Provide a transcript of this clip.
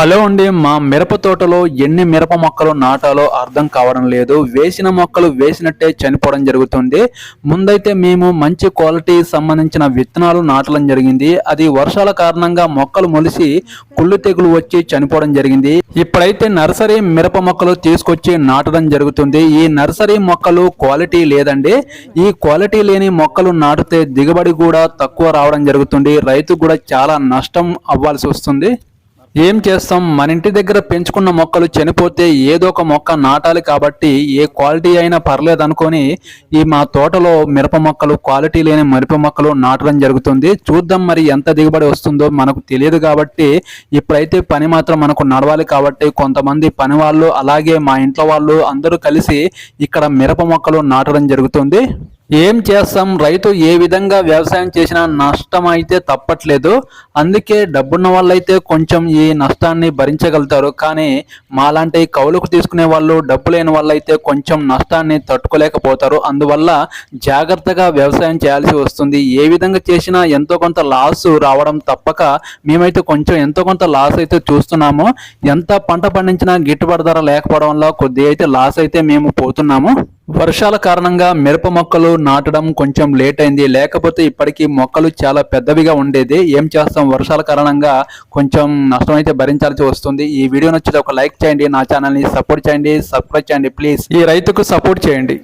Hello అండి మా మిరప తోటలో ఎన్ని మిరప మొక్కలు నాటాలో అర్థం కావడం లేదు. వేసిన మొక్కలు వేసినట్టే చనిపోవడం జరుగుతుంది. ముందైతే మేము మంచి క్వాలిటీ సంబంధించిన విత్తనాలు నాటడం జరిగింది. అది వర్షాల కారణంగా మొక్కలు మొలిసి కుళ్ళు తెగులు వచ్చి చనిపోవడం జరిగింది. ఇప్పుడైతే నర్సరీ మిరప మొక్కలు తీసుకొచ్చి నాటడం జరుగుతుంది. ఈ నర్సరీ మొక్కలు క్వాలిటీ లేదండి. ఈ క్వాలిటీ లేని మొక్కలు నాటితే దిగుబడి కూడా తక్కువ రావడం జరుగుతుంది. రైతు కూడా చాలా నష్టం అవ్వాల్సి వస్తుంది. ఏం చేస్తాం? మన ఇంటి దగ్గర పెంచుకున్న మొక్కలు చనిపోతే ఏదో ఒక మొక్క నాటాలి కాబట్టి ఏ క్వాలిటీ అయినా పర్లేదు అనుకొని ఈ మా తోటలో మిరప మొక్కలు క్వాలిటీ లేని మిరప మొక్కలు నాటడం జరుగుతుంది. చూద్దాం మరి ఎంత దిగుబడి వస్తుందో మనకు తెలియదు కాబట్టి ఇప్పుడైతే పని మాత్రం మనకు నడవాలి కాబట్టి కొంతమంది పని వాళ్ళు అలాగే మా ఇంట్లో వాళ్ళు అందరూ కలిసి ఇక్కడ మిరప మొక్కలు నాటడం జరుగుతుంది. ఏం చేస్తాం? రైతు ఏ విధంగా వ్యవసాయం చేసినా నష్టం అయితే తప్పట్లేదు. అందుకే డబ్బున్న వాళ్ళైతే కొంచెం ఈ నష్టాన్ని భరించగలుగుతారు. కానీ మాలాంటి కౌలుకు తీసుకునే వాళ్ళు డబ్బు లేని వాళ్ళైతే కొంచెం నష్టాన్ని తట్టుకోలేకపోతారు. అందువల్ల జాగ్రత్తగా వ్యవసాయం చేయాల్సి వస్తుంది. ఏ విధంగా చేసినా ఎంతో కొంత లాస్ రావడం తప్పక మేమైతే కొంచెం ఎంతో కొంత లాస్ అయితే చూస్తున్నాము. ఎంత పంట పండించినా గిట్టుబాటు ధర లేకపోవడం వల్ల కొద్దిగా అయితే లాస్ అయితే మేము పోతున్నాము. వర్షాల కారణంగా మిరప మొక్కలు నాటడం కొంచెం లేట్ అయింది. లేకపోతే ఇప్పటికీ మొక్కలు చాలా పెద్దవిగా ఉండేది. ఏం చేస్తాం? వర్షాల కారణంగా కొంచెం నష్టం అయితే భరించాల్సి వస్తుంది. ఈ వీడియో నచ్చితే ఒక లైక్ చేయండి. నా ఛానల్ని సపోర్ట్ చేయండి. సబ్స్క్రైబ్ చేయండి ప్లీజ్. ఈ రైతుకు సపోర్ట్ చేయండి.